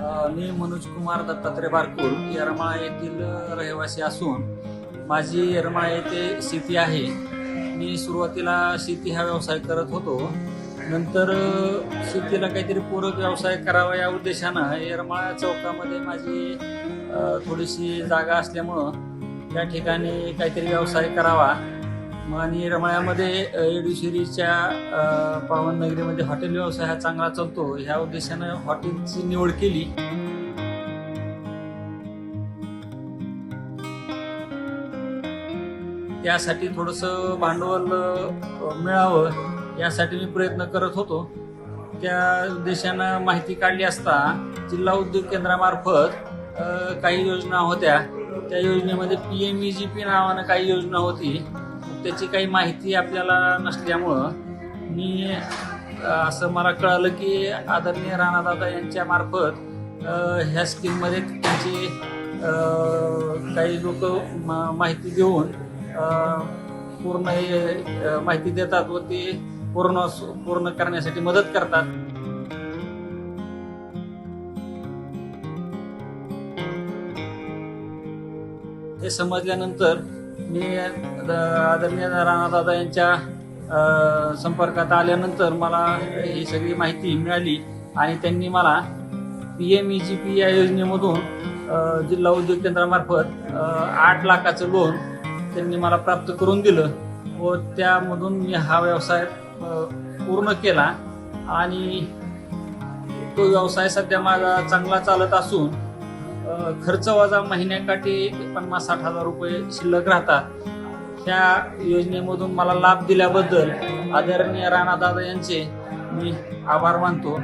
मी मनोज कुमार दत्तात्रय बारपूर येरमाळा येथील रहिवासी असून माझी येरमाळा येथे शेती आहे. मी सुरुवातीला शेती हा व्यवसाय करत होतो. नंतर शेतीला काहीतरी पूरक व्यवसाय करावा या उद्देशानं येरमाळा चौकामध्ये माझी थोडीशी जागा असल्यामुळं त्या ठिकाणी काहीतरी व्यवसाय करावा. आणि रमळ्यामध्ये येडुशिरीच्या पावननगरीमध्ये हॉटेल व्यवसाय हा चांगला चालतो. ह्या उद्देशानं हॉटेलची निवड केली. त्यासाठी थोडंसं भांडवल मिळावं यासाठी मी प्रयत्न करत होतो. त्या उद्देशानं माहिती काढली असता जिल्हा उद्योग केंद्रामार्फत काही योजना होत्या. त्या योजनेमध्ये P M E G P नावानं काही योजना होती. त्याची काही माहिती आपल्याला नसल्यामुळं मी असं मला कळालं की आदरणीय राणादादा यांच्या मार्फत ह्या स्कीममध्ये त्यांची काही लोक माहिती देऊन पूर्ण माहिती देतात व ते पूर्ण पूर्ण करण्यासाठी मदत करतात. हे समजल्यानंतर मी द- आदरणीय राणादादा यांच्या संपर्कात आल्यानंतर मला ही सगळी माहिती मिळाली आणि त्यांनी मला P M E G P या योजनेमधून जिल्हा उद्योग केंद्रामार्फत आठ लाखाचं लोन त्यांनी मला प्राप्त करून दिलं व त्यामधून मी हा व्यवसाय पूर्ण केला. आणि तो व्यवसाय सध्या माझा चांगला चालत असून खर्च वजा महिन्याकाठी पन्नास साठ हजार रुपये शिल्लक राहतात. ह्या योजनेमधून मला लाभ दिल्याबद्दल आदरणीय राणादादा यांचे मी आभार मानतो.